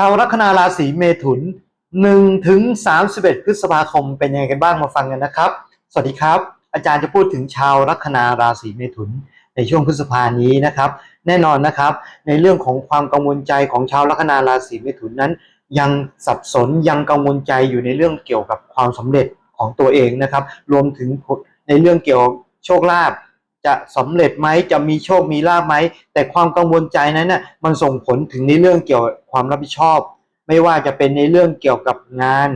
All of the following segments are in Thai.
ชาวลัคนาราศีเมถุน1ถึง31 พฤษภาคมเป็นยังไงกันบ้างมาฟังกันนะครับ สวัสดีครับ อาจารย์จะพูดถึงชาวลัคนาราศีเมถุนในช่วงพฤษภานี้นะครับ แน่นอนนะครับ ในเรื่องของความกังวลใจของชาวลัคนาราศีเมถุนนั้น ยังสับสนยังกังวลใจอยู่ในเรื่องเกี่ยวกับความสำเร็จของตัวเองนะครับ รวมถึงในเรื่องเกี่ยวกับโชคลาภ จะสำเร็จไหมจะมีโชคมีลาภไหมแต่ความกังวลใจนั้นน่ะมันส่งผลถึงในเรื่องเกี่ยวกับความรับผิดชอบ ไม่ว่าจะเป็นในเรื่องเกี่ยวกับงาน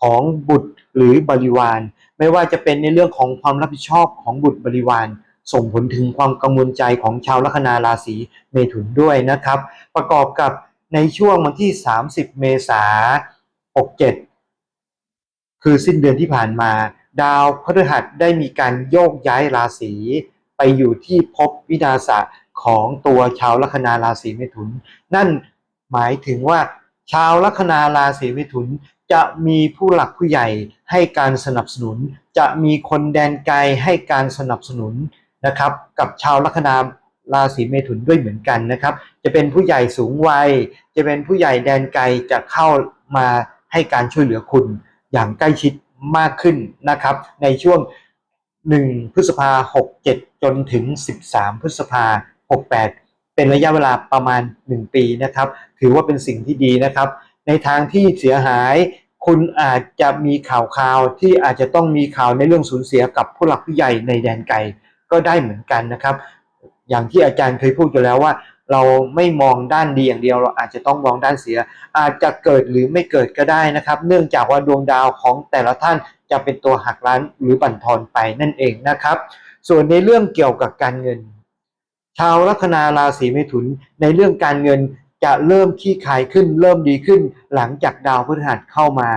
ของบุตรหรือบริวาร ไม่ว่าจะเป็นในเรื่องของความรับผิดชอบของบุตรบริวาร ส่งผลถึงความกังวลใจของชาวลัคนาราศีเมถุนด้วยนะครับ ประกอบกับในช่วงวันที่ 30 เมษายน67 คือสิ้นเดือนที่ผ่านมา ดาวพฤหัสได้มีการโยกย้ายราศี ไปอยู่ที่ภพวินาศะของตัวชาวลัคนาราศีเมถุน นั่นหมายถึงว่า ชาวลัคนาราศีเมถุน จะมีผู้หลักผู้ใหญ่ให้การสนับสนุน จะมีคนแดนไกลให้การสนับสนุนนะครับ กับชาวลัคนาราศีเมถุนด้วยเหมือนกันนะครับ จะเป็นผู้ใหญ่สูงวัย จะเป็นผู้ใหญ่แดนไกลจะเข้ามาให้การช่วยเหลือคุณอย่างใกล้ชิดมากขึ้นนะครับ ในช่วง 1 พฤษภา 67 จนถึง 13 พฤษภา 68 เป็นระยะเวลาประมาณ 1 ปีนะครับ ถือว่าเป็นสิ่งที่ดีนะครับ ในทางที่เสียหายคุณอาจจะมีข่าวข่าวที่อาจจะต้องมีข่าวในเรื่องสูญเสียกับผู้หลักผู้ใหญ่ในแดนไกลก็ได้เหมือนกันนะครับ อย่างที่อาจารย์เคยพูดอยู่แล้วว่า เราไม่มองด้านดีอย่างเดียว เราอาจจะต้องมองด้านเสีย อาจจะเกิดหรือไม่เกิดก็ได้นะครับ เนื่องจากว่าดวงดาวของแต่ละท่านจะเป็นตัวหักล้างหรือบั่นทอนไปนั่นเองนะครับ ส่วนในเรื่องเกี่ยวกับการเงิน ชาวลัคนาราศีเมถุนในเรื่องการเงินจะเริ่มขี้คายขึ้น เริ่มดีขึ้น หลังจากดาวพฤหัสเข้ามา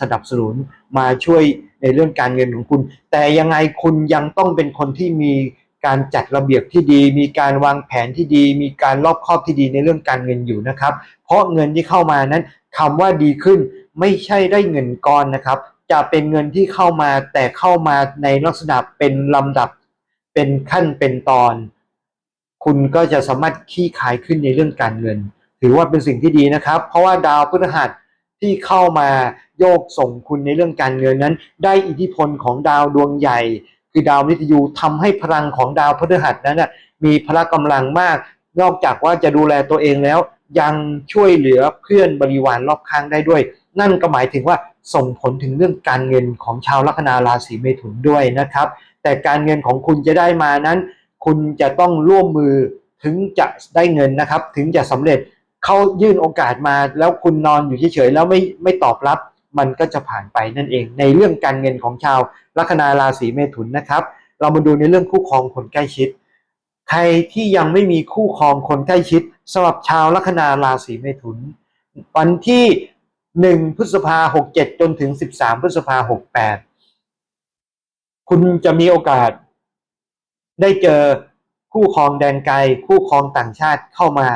สนับสนุนมาช่วยในเรื่องการเงินของคุณ แต่ยังไงคุณยังต้องเป็นคนที่มี การจัดระเบียบที่ดี มีการวางแผนที่ดี มีการรอบคอบที่ดีในเรื่องการเงินอยู่นะครับ เพราะเงินที่เข้ามานั้นคำว่าดีขึ้นไม่ใช่ได้เงินก้อนนะครับ จะเป็นเงินที่เข้ามาแต่เข้ามาในลักษณะเป็นลำดับเป็นขั้นเป็นตอน คุณก็จะสามารถขี้ขายขึ้นในเรื่องการเงิน ถือว่าเป็นสิ่งที่ดีนะครับ เพราะว่าดาวพฤหัสที่เข้ามาโยกส่งคุณในเรื่องการเงินนั้น ได้อิทธิพลของดาวดวงใหญ่ คือดาวมฤตยูทำให้พลังของดาวพฤหัสนั้นนะมีพละกำลังมาก นอกจากว่าจะดูแลตัวเองแล้ว ยังช่วยเหลือเพื่อนบริวารรอบข้างได้ด้วย นั่นก็หมายถึงว่าส่งผลถึงเรื่องการเงินของชาวลัคนาราศีเมถุนด้วยนะครับ แต่การเงินของคุณจะได้มานั้น คุณจะต้องร่วมมือถึงจะได้เงินนะครับ ถึงจะสำเร็จเขายื่นโอกาสมาแล้วคุณนอนอยู่เฉยๆแล้วไม่ไม่ตอบรับ มันก็จะผ่านไปนั่นเอง ในเรื่องการเงินของชาวลัคนาราศีเมถุนนะครับ เรามาดูในเรื่องคู่ครองคนใกล้ชิด ใครที่ยังไม่มีคู่ครองคนใกล้ชิดสำหรับชาวลัคนาราศีเมถุน วันที่1พฤษภาหกเจ็ดจนถึง 13 พฤษภาหกแปดคุณจะมีโอกาส ได้เจอคู่ครองแดนไกล คู่ครองต่างชาติเข้ามา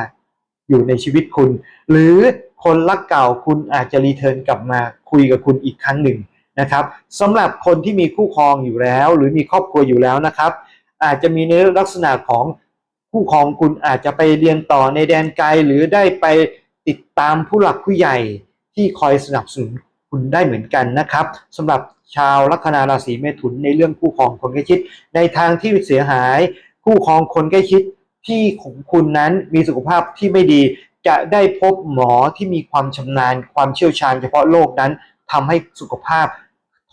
อยู่ในชีวิตคุณ หรือคนรักเก่าคุณอาจจะรีเทิร์นกลับมา คุยกับคุณอีกครั้งหนึ่งนะครับสำหรับคนที่มีคู่ครองอยู่แล้ว หรือมีครอบครัวอยู่แล้วนะครับ อาจจะมีในลักษณะของคู่ครองคุณอาจจะไปเรียนต่อในแดนไกลหรือได้ไปติดตามผู้หลักผู้ใหญ่ที่คอยสนับสนุนคุณได้เหมือนกันนะครับสำหรับชาวลัคนาราศีเมถุนในเรื่องคู่ครองคนใกล้ชิด ในทางที่เสียหาย คู่ครองคนใกล้ชิดที่ของคุณนั้นมีสุขภาพที่ไม่ดี จะได้พบหมอที่มีความชำนาญ ความเชี่ยวชาญ เฉพาะโรคนั้นทำให้สุขภาพ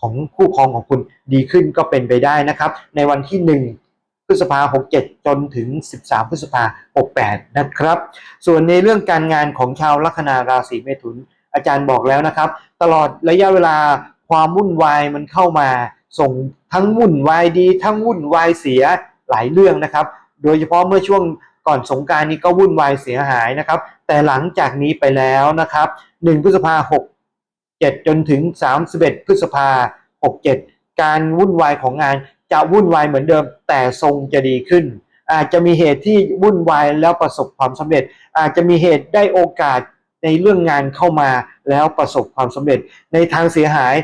ของคู่ครองของคุณดีขึ้นก็เป็นไปได้นะครับ ในวันที่ 1 พฤษภาหกเจ็ดจนถึง 13 พฤษภาหกแปดนะครับ ส่วนในเรื่องการงานของชาวลัคนาราศีเมถุน อาจารย์บอกแล้วนะครับ ตลอดระยะเวลาความวุ่นวายมันเข้ามา ส่งทั้งวุ่นวายดี ทั้งวุ่นวายเสียหลายเรื่องนะครับ โดยเฉพาะเมื่อช่วง ก่อนสงการนี้ก็วุ่นวายเสียหายนะครับ แต่หลังจากนี้ไปแล้วนะครับ1พฤษภาหกเจ็ดจนถึง 31 พฤษภาหกเจ็ดการวุ่นวายของงานจะวุ่นวายเหมือนเดิม แต่ทรงจะดีขึ้น อาจจะมีเหตุที่วุ่นวายแล้วประสบความสำเร็จ อาจจะมีเหตุได้โอกาสในเรื่องงานเข้ามาแล้วประสบความสำเร็จในทางเสียหาย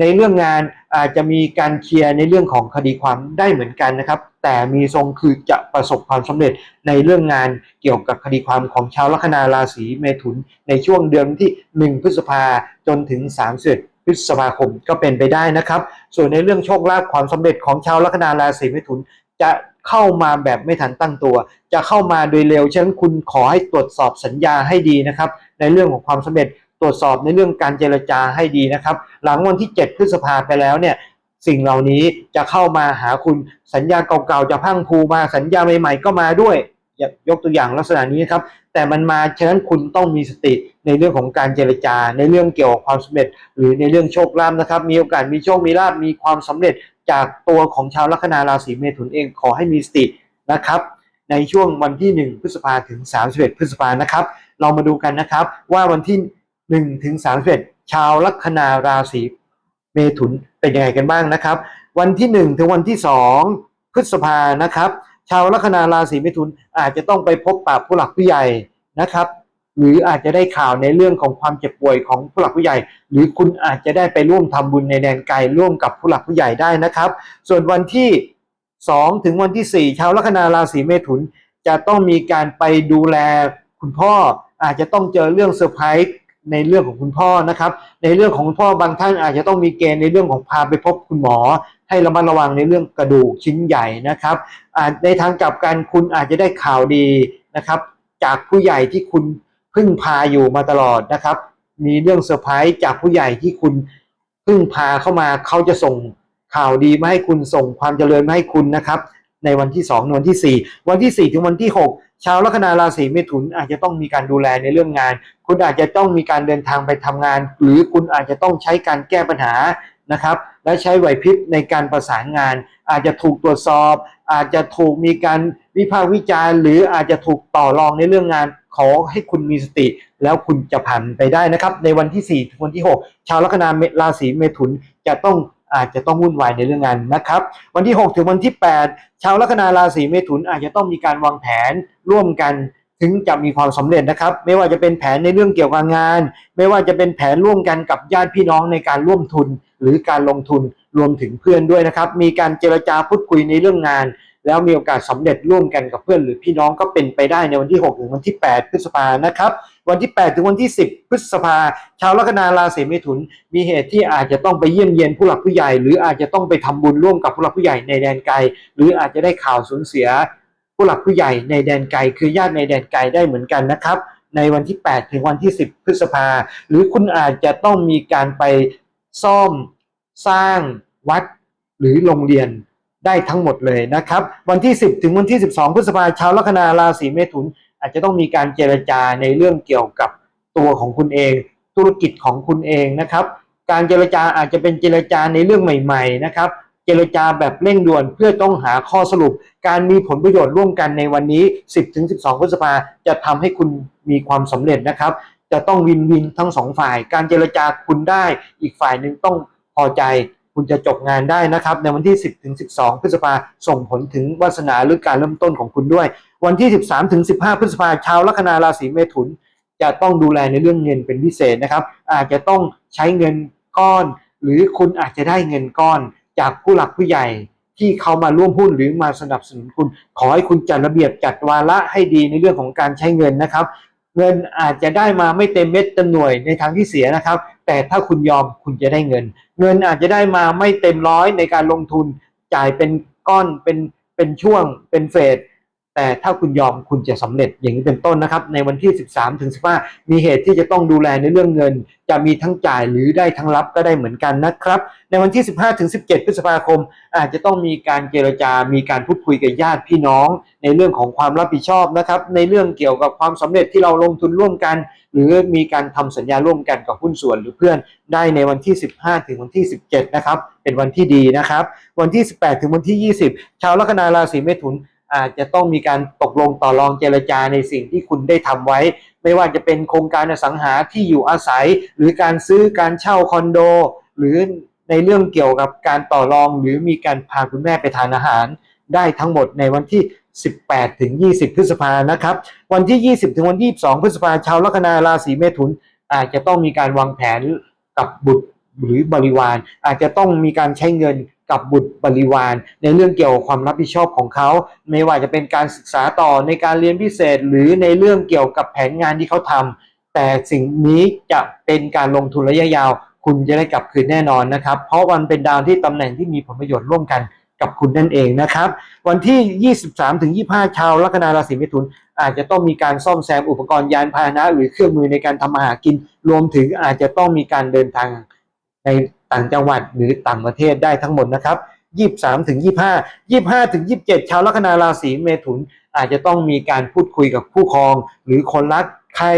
ในเรื่องงานอาจจะมีการเคลียร์ในเรื่องของคดีความได้เหมือนกันนะครับ แต่มีทรงคือจะประสบความสำเร็จในเรื่องงานเกี่ยวกับคดีความของชาวลัคนาราศีเมถุน ในช่วงเดือนที่ 1 พฤษภาจนถึง31พฤษภาคมก็เป็นไปได้นะครับ ส่วนในเรื่องโชคลาภความสำเร็จของชาวลัคนาราศีเมถุน จะเข้ามาแบบไม่ทันตั้งตัว จะเข้ามาโดยเร็วฉะนั้นคุณขอให้ตรวจสอบสัญญาให้ดีนะครับ ในเรื่องของความสำเร็จ ตรวจสอบในเรื่องการเจรจาให้ดีนะครับ หลังวันที่ 7 พฤษภาไปแล้วเนี่ยสิ่งเหล่านี้จะเข้ามาหาคุณสัญญาเก่าๆจะพังพูมาสัญญาใหม่ๆก็มาด้วยยกตัวอย่างลักษณะนี้นะครับ แต่มันมาฉะนั้นคุณต้องมีสติในเรื่องของการเจรจา ในเรื่องเกี่ยวกับความสำเร็จ หรือในเรื่องโชคลาภนะครับ มีโอกาสมีโชคมีลาภมีความสำเร็จจากตัวของชาวลัคนาราศีเมถุนเองขอให้มีสตินะครับ ในช่วงวันที่ 1 พฤษภาถึง 31 พฤษภานะครับ เรามาดูกันนะครับว่าวันที่ 1ถึง31ชาวลัคนาราศีเมถุนเป็นยังไงกันบ้างนะครับ วันที่1ถึงวันที่2พฤษภานะครับ ชาวลัคนาราศีเมถุนอาจจะต้องไปพบปะผู้หลักผู้ใหญ่นะครับ หรืออาจจะได้ข่าวในเรื่องของความเจ็บป่วยของผู้หลักผู้ใหญ่ หรือคุณอาจจะได้ไปร่วมทำบุญในแดนไกลร่วมกับผู้หลักผู้ใหญ่ได้นะครับ ส่วนวันที่2ถึงวันที่4ชาวลัคนาราศีเมถุนจะต้องมีการไปดูแลคุณพ่ออาจจะต้องเจอเรื่องเซอร์ไพรส์ ในเรื่องของคุณพ่อนะครับ ในเรื่องของคุณพ่อบางท่านอาจจะต้องมีเกณฑ์ในเรื่องของพาไปพบคุณหมอ ให้ระมัดระวังในเรื่องกระดูกชิ้นใหญ่นะครับในทางกลับกันคุณอาจจะได้ข่าวดีนะครับ จากผู้ใหญ่ที่คุณพึ่งพาอยู่มาตลอดนะครับ มีเรื่องเซอร์ไพรส์จากผู้ใหญ่ที่คุณพึ่งพาเข้ามาเขาจะส่งข่าวดีมาให้คุณส่งความเจริญมาให้คุณนะครับ ในวันที่2วันที่ 4 วันที่ 4 ถึงวันที่ 6 ชาวลัคนาราศีเมถุนอาจจะต้องมีการดูแลในเรื่องงาน คุณอาจจะต้องมีการเดินทางไปทำงาน หรือคุณอาจจะต้องใช้การแก้ปัญหานะครับ และใช้ไหวพริบในการประสานงาน อาจจะถูกตรวจสอบ อาจจะถูกมีการวิพากษ์วิจารณ์ หรืออาจจะถูกต่อรองในเรื่องงานขอให้คุณมีสติ แล้วคุณจะผ่านไปได้นะครับ ในวันที่4ถึงวันที่ 6 ชาวลัคนาราศีเมถุนจะต้อง อาจจะต้องวุ่นวายในเรื่องงานนะครับ วันที่ 6 ถึงวันที่ 8 ชาวลัคนาราศีเมถุนอาจจะต้องมีการวางแผนร่วมกันถึงจะมีความสำเร็จนะครับ ไม่ว่าจะเป็นแผนในเรื่องเกี่ยวกับงาน ไม่ว่าจะเป็นแผนร่วมกันกับญาติพี่น้องในการร่วมทุน หรือการลงทุนรวมถึงเพื่อนด้วยนะครับ มีการเจรจาพูดคุยในเรื่องงาน แล้วมีโอกาสสำเร็จร่วมกันกับเพื่อนหรือพี่น้องก็เป็นไปได้ในวันที่ 6 ถึงวันที่ 8 พฤษภานะครับ วันที่ 8 ถึงวันที่ 10 พฤษภา ชาวลัคนาราศีเมถุน มีเหตุที่อาจจะต้องไปเยี่ยมเยียนผู้หลักผู้ใหญ่ หรืออาจจะต้องไปทำบุญร่วมกับผู้หลักผู้ใหญ่ในแดนไกล หรืออาจจะได้ข่าวสูญเสีย ผู้หลักผู้ใหญ่ในแดนไกล คือญาติในแดนไกลได้เหมือนกันนะครับ ในวันที่ 8 ถึงวันที่ 10 พฤษภา หรือคุณอาจจะต้องมีการไปซ่อมสร้างวัดหรือโรงเรียน ได้ทั้งหมดเลยนะครับ วันที่ 10 ถึงวันที่ 12 พฤษภาชาวลัคนาราศีเมถุน อาจจะต้องมีการเจรจาในเรื่องเกี่ยวกับตัวของคุณเอง ธุรกิจของคุณเองนะครับ การเจรจาอาจจะเป็นเจรจาในเรื่องใหม่ ๆ นะครับ เจรจาแบบเร่งด่วนเพื่อต้องหาข้อสรุป การมีผลประโยชน์ร่วมกันในวันนี้ 10 ถึง 12 พฤษภาจะทำให้คุณมีความสำเร็จนะครับ จะต้องวินวินทั้งสองฝ่าย การเจรจาคุณได้อีกฝ่ายหนึ่งต้องพอใจ คุณจะจบงานได้นะครับ ในวันที่ 10ถึง12 พฤษภาส่งผลถึงวาสนาหรือการเริ่มต้นของคุณด้วย วันที่ 13ถึง15 พฤษภาชาวลัคนาราศีเมถุน จะต้องดูแลในเรื่องเงินเป็นพิเศษนะครับ อาจจะต้องใช้เงินก้อน หรือคุณอาจจะได้เงินก้อน จากผู้หลักผู้ใหญ่ที่เขามาร่วมหุ้นหรือมาสนับสนุนคุณ ขอให้คุณจัดระเบียบจัดวาระให้ดีในเรื่องของการใช้เงินนะครับ เงินอาจจะได้มาไม่เต็มเม็ดเต็มหน่วยในทางที่เสียนะครับ แต่ถ้าคุณยอมคุณจะได้เงิน เงินอาจจะได้มาไม่เต็มร้อยในการลงทุนจ่ายเป็นก้อนเป็นเป็นช่วงเป็นเฟส แต่ถ้าคุณยอมคุณจะสำเร็จอย่างนี้เป็นต้นนะครับ ในวันที่ 13ถึง15 มีเหตุที่จะต้องดูแลในเรื่องเงิน จะมีทั้งจ่ายหรือได้ทั้งรับก็ได้เหมือนกันนะครับ ในวันที่ 15ถึง17 พฤษภาคม อาจจะต้องมีการเจรจา มีการพูดคุยกับญาติพี่น้อง ในเรื่องของความรับผิดชอบนะครับ ในเรื่องเกี่ยวกับความสำเร็จที่เราลงทุนร่วมกัน หรือมีการทำสัญญาร่วมกันกับหุ้นส่วนหรือเพื่อน ได้ในวันที่ 15 ถึงวันที่ 17 นะครับ เป็นวันที่ดีนะครับ วันที่ 18 ถึงวันที่ 20 ชาวลัคนาราศีเมถุน อาจจะต้องมีการตกลงต่อรองเจรจาในสิ่งที่คุณได้ทำไว้ ไม่ว่าจะเป็นโครงการอสังหาที่อยู่อาศัย หรือการซื้อการเช่าคอนโด หรือในเรื่องเกี่ยวกับการต่อรอง หรือมีการพาคุณแม่ไปทานอาหาร ได้ทั้งหมดในวันที่ 18 ถึง 20 พฤษภานะครับ วันที่ 20 ถึงวันที่ 22 พฤษภาชาวลัคนาราศีเมถุน อาจจะต้องมีการวางแผนกับบุตรหรือบริวาร อาจจะต้องมีการใช้เงิน กับบุตรบริวาร ในเรื่องเกี่ยวกับความรับผิดชอบของเขา ไม่ว่าจะเป็นการศึกษาต่อในการเรียนพิเศษ หรือในเรื่องเกี่ยวกับแผนงานที่เขาทำแต่สิ่งนี้จะเป็นการลงทุนระยะยาว คุณจะได้กลับคืนแน่นอนนะครับ เพราะมันเป็นดาวที่ตำแหน่งที่มีผลประโยชน์ร่วมกันกับคุณนั่นเองนะครับ วันที่ 23ถึง25 ชาวลัคนาราศีเมถุน อาจจะต้องมีการซ่อมแซมอุปกรณ์ยานพาหนะ หรือเครื่องมือในการทำมาหากิน รวมถึงอาจจะต้องมีการเดินทาง ในต่างจังหวัดหรือต่างประเทศได้ทั้งหมดนะครับ23ถึง25 25ถึง27ชาวลัคนาราศีเมถุน อาจจะต้องมีการพูดคุยกับคู่ครอง หรือคนรักใคร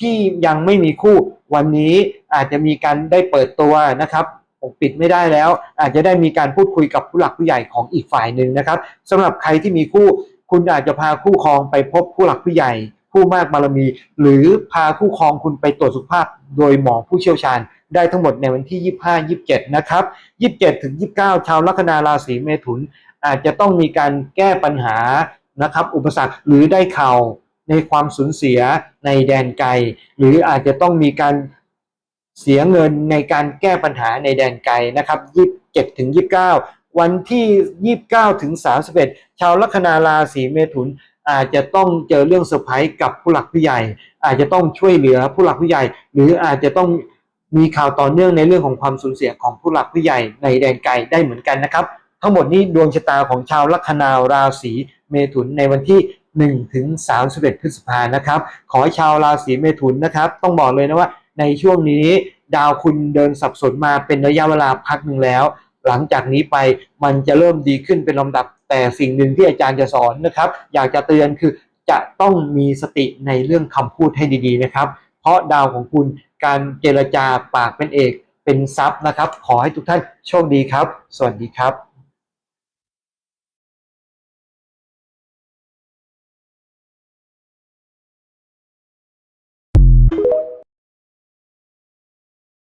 ที่ยังไม่มีคู่วันนี้อาจจะมีการได้เปิดตัวนะครับปกปิดไม่ได้แล้ว อาจจะได้มีการพูดคุยกับผู้หลักผู้ใหญ่ของอีกฝ่ายหนึ่งนะครับสำหรับใครที่มีคู่ คุณอาจจะพาคู่ครองไปพบผู้หลักผู้ใหญ่ ผู้มากบารมี หรือพาคู่ครองคุณไปตรวจสุขภาพโดยหมอผู้เชี่ยวชาญ ได้ทั้งหมดในวันที่ 25 27 นะครับ 27 ถึง 29 ชาวลัคนาราศีเมถุน อาจจะต้องมีการแก้ปัญหานะครับ อุปสรรคหรือได้ข่าวในความสูญเสียในแดนไกล หรืออาจจะต้องมีการเสียเงินในการแก้ปัญหาในแดนไกลนะครับ27ถึง29 วันที่ 29ถึง31 ชาวลัคนาราศีเมถุน อาจจะต้องเจอเรื่องเซอร์ไพรส์กับผู้หลักผู้ใหญ่ อาจจะต้องช่วยเหลือผู้หลักผู้ใหญ่ หรืออาจจะต้อง มีข่าวต่อเนื่องในเรื่องของความสูญเสียของผู้หลักผู้ใหญ่ในแดนไกลได้เหมือนกันนะครับ ทั้งหมดนี้ดวงชะตาของชาวลัคนาราศีเมถุนในวันที่1ถึง31 พฤษภานะครับ ขอให้ชาวราศีเมถุนนะครับ ต้องบอกเลยนะว่าในช่วงนี้ดาวคุณเดินสับสนมาเป็นระยะเวลาพักหนึ่งแล้ว หลังจากนี้ไปมันจะเริ่มดีขึ้นเป็นลำดับ แต่สิ่งหนึ่งที่อาจารย์จะสอนนะครับ อยากจะเตือนคือจะต้องมีสติในเรื่องคำพูดให้ดีๆนะครับ เพราะดาวของคุณ การเจรจาปากเป็นเอกเป็นทรัพย์นะครับ ขอให้ทุกท่านโชคดีครับ สวัสดีครับ